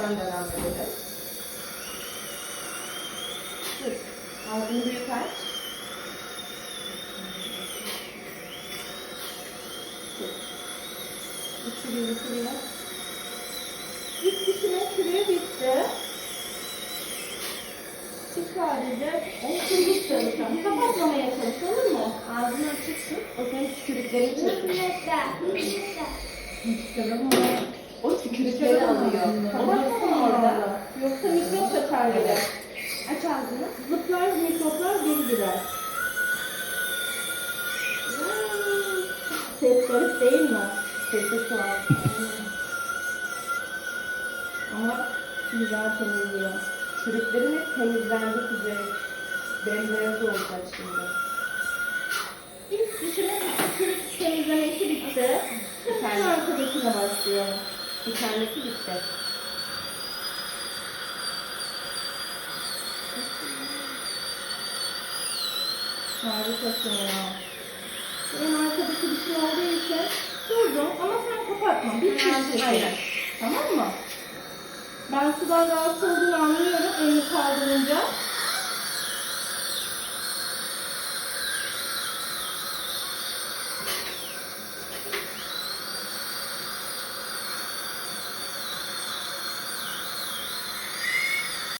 Alttan devam edelim. Dur. Ağzını büyük aç. Dur. Bitiriyor, bitiriyor. Bitti şimdi sürüyor bitti. Çık sadece. Onu kırmızı çalışalım. Kapatmamaya çalış olur mu? Ağzını açık tut. O senin tükürüklerini çekiyor. Tamam ama o tükürükleri alıyor. Yoksa kaçar bile. Aç ağzını. Zıplar mikroplar geri girer. Ses garip değil mi? Sesi tuhaf. Ama güzel temizliyor. Çürüklerin hep temizlendi kuzey. Bembeyaz olacak şimdi. İlk dişinin çürük temizlemesi bitti. Arkadakine başlayalım. Bir tanesi bitti. Harikasın ya. Benim arkadaki bir şey olduğu için durdum ama sen kapatma. Bir şey Aynen. Tamam mı? Ben sudan rahatsız olduğunu anlıyorum elini kaldırınca.